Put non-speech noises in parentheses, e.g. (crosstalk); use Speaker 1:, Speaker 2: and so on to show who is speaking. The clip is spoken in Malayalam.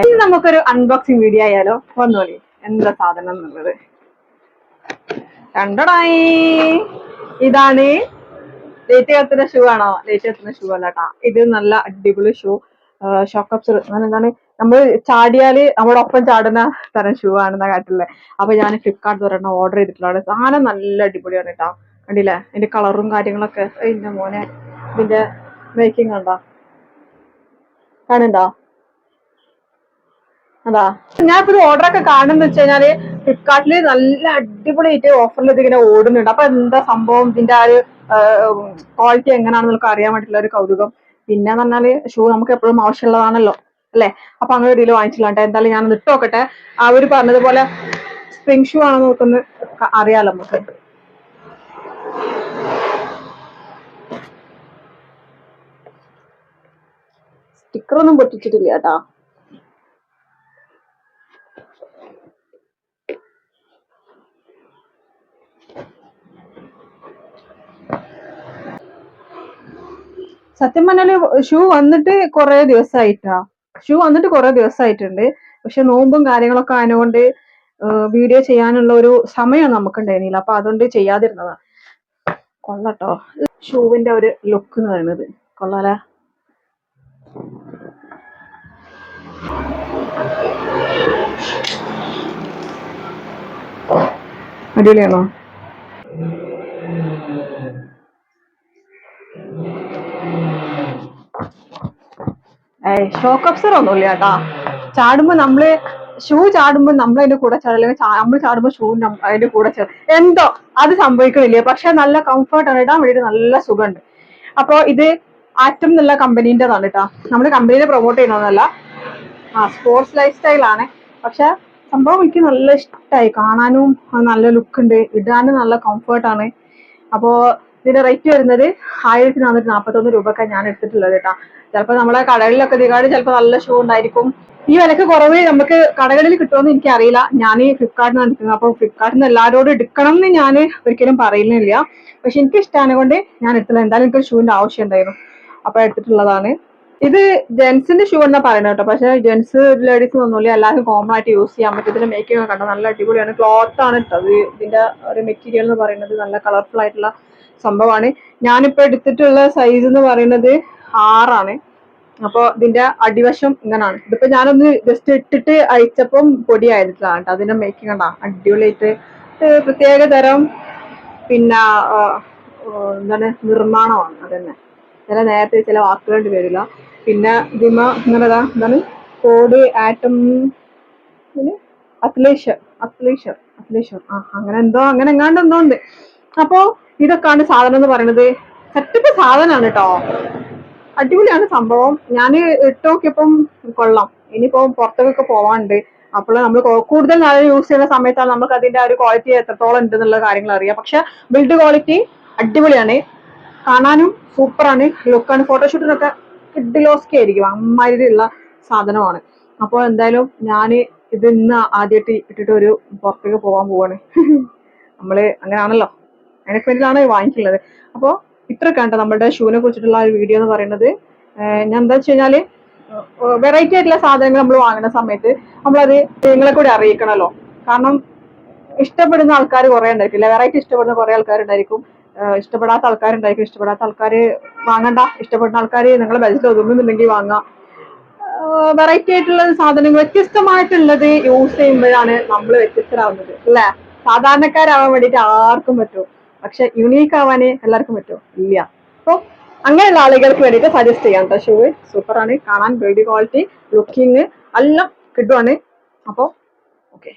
Speaker 1: ഇനി നമുക്കൊരു അൺബോക്സിങ് വീഡിയോ ആയാലോ? വന്നോളി. എന്താ സാധനം എന്നുള്ളത്? കണ്ടടായി. ഇതാണ് ലേറ്റ് കത്തുന്ന ഷൂ ആണോ? ലേറ്റ് കത്തുന്ന ഷൂ അല്ല കേട്ടാ ഇത് നല്ല അടിപൊളി ഷൂ ഷോക്കപ്സ് എന്താണ് നമ്മൾ ചാടിയാൽ നമ്മുടെ ഒപ്പം ചാടുന്ന തരം ഷൂ ആണെന്ന കാട്ടില്ലേ. അപ്പൊ ഞാൻ ഫ്ലിപ്കാർട്ട് ഒരെണ്ണം ഓർഡർ ചെയ്തിട്ടുള്ളതാണ് സാധനം നല്ല അടിപൊളിയാണ് കേട്ടോ കണ്ടില്ലേ? അതിന്റെ കളറും കാര്യങ്ങളൊക്കെ. എന്റെ മോനെ. ഇതിന്റെ മേക്കിംഗ് ഉണ്ടോ? കാണുണ്ടോ അതാ. ഇപ്പൊ ഓർഡർ ഒക്കെ കാണുന്ന വെച്ച് കഴിഞ്ഞാൽ ഫ്ലിപ്കാർട്ടിൽ നല്ല അടിപൊളിയായിട്ട് ഓഫറിൽ ഇതിങ്ങനെ ഓടുന്നുണ്ട്. അപ്പൊ എന്താ സംഭവം? ഇതിന്റെ ആ ഒരു ക്വാളിറ്റി എങ്ങനെയാണെന്ന് അറിയാൻ വേണ്ടിയിട്ടുള്ള ഒരു കൗതുകം. പിന്നെ പറഞ്ഞാൽ ഷൂ നമുക്ക് എപ്പോഴും ആവശ്യമുള്ളതാണല്ലോ അല്ലെ? അപ്പൊ അങ്ങനെ ഒരു വാങ്ങിച്ചില്ലാണ്ട് എന്തായാലും ഞാൻ ഇട്ട് നോക്കട്ടെ. അവർ പറഞ്ഞതുപോലെ സ്പ്രിംഗ് ഷൂ ആണെന്ന് നോക്കുന്ന അറിയാലോ നമുക്ക്. സ്റ്റിക്കറൊന്നും പൊട്ടിച്ചിട്ടില്ല കേട്ടാ. സത്യം പറഞ്ഞാൽ ഷൂ വന്നിട്ട് കുറെ ദിവസമായിട്ടാ ഷൂ വന്നിട്ട് കുറെ ദിവസമായിട്ടുണ്ട് പക്ഷെ നോമ്പും കാര്യങ്ങളൊക്കെ ആയതുകൊണ്ട് വീഡിയോ ചെയ്യാനുള്ള ഒരു സമയം നമുക്ക് ഉണ്ടായിരുന്നില്ല അപ്പൊ അതുകൊണ്ട് ചെയ്യാതിരുന്നതാ. കൊള്ളട്ടോ. ഷൂവിന്റെ ഒരു ലുക്ക് എന്ന് പറയുന്നത്. കൊള്ളാല. അടിപൊളിയാണോ? ഷോക്ക് അപ്സർ ഒന്നുമില്ല കേട്ടാ. ചാടുമ്പോ നമ്മൾ ഷൂ ചാടുമ്പോ നമ്മൾ അതിന്റെ കൂടെ ചാടും. അല്ലെങ്കിൽ നമ്മൾ ചാടുമ്പോ ഷൂ അതിന്റെ കൂടെ ചാടും. എന്തോ അത് സംഭവിക്കണില്ല? പക്ഷെ നല്ല കംഫർട്ടാണ് ഇടാൻ വേണ്ടിയിട്ട് നല്ല സുഖമുണ്ട്. അപ്പൊ ഇത് ആറ്റം എന്നുള്ള കമ്പനീന്റെതാണ് കേട്ടോ. നമ്മൾ കമ്പനീനെ പ്രൊമോട്ട് ചെയ്യണമെന്നല്ല ആ സ്പോർട്സ് ലൈഫ് സ്റ്റൈലാണ് പക്ഷെ സംഭവം എനിക്ക് നല്ല ഇഷ്ടമായി കാണാനും നല്ല ലുക്ക് ഉണ്ട്. ഇടാനും നല്ല കംഫർട്ടാണ് അപ്പോ ഇതിന്റെ റേറ്റ് വരുന്നത് ആയിരത്തി നാനൂറ്റി നാൽപ്പത്തൊന്ന് രൂപക്കാണ് ഞാൻ എടുത്തിട്ടുള്ളത് കേട്ടോ ചിലപ്പോൾ നമ്മളെ കടകളിലൊക്കെ ഇതികാട് ചിലപ്പോൾ നല്ല ഷൂ ഉണ്ടായിരിക്കും. ഈ വിലക്ക് കുറവ് നമുക്ക് കടകളിൽ കിട്ടുമെന്ന് എനിക്ക് അറിയില്ല ഞാൻ ഈ ഫ്ലിപ്കാർട്ടിൽ നിന്ന് എടുക്കുന്നത്. അപ്പോൾ ഫ്ലിപ്കാർട്ടിൽ നിന്ന് എല്ലാവരോടും എടുക്കണം എന്ന് ഞാൻ ഒരിക്കലും പറയുന്നില്ല. പക്ഷെ എനിക്ക് ഇഷ്ടമാണ് കൊണ്ട് ഞാൻ എടുത്തില്ല എന്തായാലും എനിക്ക് ഷൂവിന്റെ ആവശ്യം ഉണ്ടായിരുന്നു. അപ്പൊ എടുത്തിട്ടുള്ളതാണ്. ഇത് ജെൻസിന്റെ ഷൂ എന്നാ പറയുന്നത് കേട്ടോ പക്ഷെ ജെൻസ് ലേഡീസ് ഒന്നുമില്ല എല്ലാവർക്കും കോമൺ ആയിട്ട് യൂസ് ചെയ്യാൻ പറ്റും ഇതിന്റെ മേക്കിംഗ് കണ്ടോ? നല്ല അടിപൊളിയാണ്. ക്ലോത്ത് ആണ് കേട്ടോ ഇതിന്റെ ഒരു മെറ്റീരിയൽ എന്ന് പറയുന്നത്. നല്ല കളർഫുൾ ആയിട്ടുള്ള സംഭവമാണ്. ഞാനിപ്പോ എടുത്തിട്ടുള്ള സൈസ് എന്ന് പറയുന്നത് ആറാണ്. അപ്പോൾ ഇതിന്റെ അടിവശം ഇങ്ങനാണ്. ഇതിപ്പോ ഞാനൊന്ന് ജസ്റ്റ് ഇട്ടിട്ട് അയച്ചപ്പം പൊടിയായിരുന്നില്ല കേട്ടോ. അതിന്റെ മേക്കിംഗ് കണ്ടാ. അടിപൊളിയായിട്ട് പ്രത്യേക തരം പിന്നെ എന്താണ് നിർമ്മാണമാണ് അതന്നെ. ചില നേരത്തെ ചില വാക്കുകളുണ്ട് വരില്ല പിന്നെ ഇതിമ ഇങ്ങനെ എന്താണ് കോഡ് ആറ്റം അത്ലേഷർ അത്ലേഷർ അത്ലേഷർ ആ അങ്ങനെ എന്തോ അങ്ങനെ എങ്ങാണ്ട് എന്തോ ഉണ്ട്. അപ്പോ ഇതൊക്കെയാണ് സാധനം എന്ന് പറയുന്നത്. സെറ്റപ്പ് സാധനമാണ് കേട്ടോ അടിപൊളിയാണ് സംഭവം. ഞാൻ ഇട്ട് നോക്കിയപ്പം കൊള്ളാം. ഇനിയിപ്പോ പുറത്തേക്കൊക്കെ പോവാണ്ട് അപ്പോൾ നമ്മൾ കൂടുതൽ നല്ല യൂസ് ചെയ്യുന്ന സമയത്താണ് നമുക്ക് അതിന്റെ ഒരു ക്വാളിറ്റി എത്രത്തോളം ഉണ്ട് എന്നുള്ള കാര്യങ്ങൾ അറിയാം. പക്ഷെ ബിൽഡ് ക്വാളിറ്റി അടിപൊളിയാണ്. കാണാനും സൂപ്പറാണ്. ലുക്കാണ് ഫോട്ടോഷൂട്ടിനൊക്കെ കിഡിലോസ്കി ആയിരിക്കും. അമ്മാതിരിയുള്ള സാധനമാണ്. അപ്പോൾ എന്തായാലും ഞാൻ ഇത് ഇന്ന് ആദ്യമായിട്ട് ഇട്ടിട്ട് ഒരു പുറത്തേക്ക് പോകാൻ പോവാണ്. (laughs) നമ്മൾ അങ്ങനെയാണല്ലോ അതിനൊക്കെ വേണ്ടിയിട്ടാണ് വാങ്ങിക്കുന്നത് ഇത്ര കണ്ട നമ്മുടെ ഷൂവിനെ കുറിച്ചിട്ടുള്ള ഒരു വീഡിയോ എന്ന് പറയുന്നത്. ഞാൻ എന്താ വെച്ച് കഴിഞ്ഞാൽ വെറൈറ്റി ആയിട്ടുള്ള സാധനങ്ങൾ നമ്മൾ വാങ്ങുന്ന സമയത്ത് നമ്മളത് നിങ്ങളെ കൂടി അറിയിക്കണമല്ലോ കാരണം ഇഷ്ടപ്പെടുന്ന ആൾക്കാർ കുറെ ഉണ്ടായിരിക്കില്ല വെറൈറ്റി ഇഷ്ടപ്പെടുന്ന കുറെ ആൾക്കാരുണ്ടായിരിക്കും. ഇഷ്ടപ്പെടാത്ത ആൾക്കാരുണ്ടായിരിക്കും. ഇഷ്ടപ്പെടാത്ത ആൾക്കാർ വാങ്ങണ്ട. ഇഷ്ടപ്പെടുന്ന ആൾക്കാർ നിങ്ങളെ ബജറ്റ് ഒതുങ്ങുന്നുണ്ടെങ്കിൽ വാങ്ങാം. വെറൈറ്റി ആയിട്ടുള്ള സാധനങ്ങൾ വ്യത്യസ്തമായിട്ടുള്ളത് യൂസ് ചെയ്യുമ്പോഴാണ് നമ്മൾ വ്യത്യസ്തരാകുന്നത് അല്ലേ? സാധാരണക്കാരാവാൻ വേണ്ടിയിട്ട് ആർക്കും പറ്റും. പക്ഷെ യുണീക്ക് ആവാനേ എല്ലാവർക്കും പറ്റുമോ? ഇല്ല. അപ്പോൾ അങ്ങനെയുള്ള ആളുകൾക്ക് വേണ്ടിട്ട് സജസ്റ്റ് ചെയ്യാം കേട്ടോ ഷൂ സൂപ്പറാണ്. കാണാൻ ബിൽഡ് ക്വാളിറ്റി ലുക്കിങ് എല്ലാം കിട്ടുവാണ്. അപ്പോൾ ഓക്കെ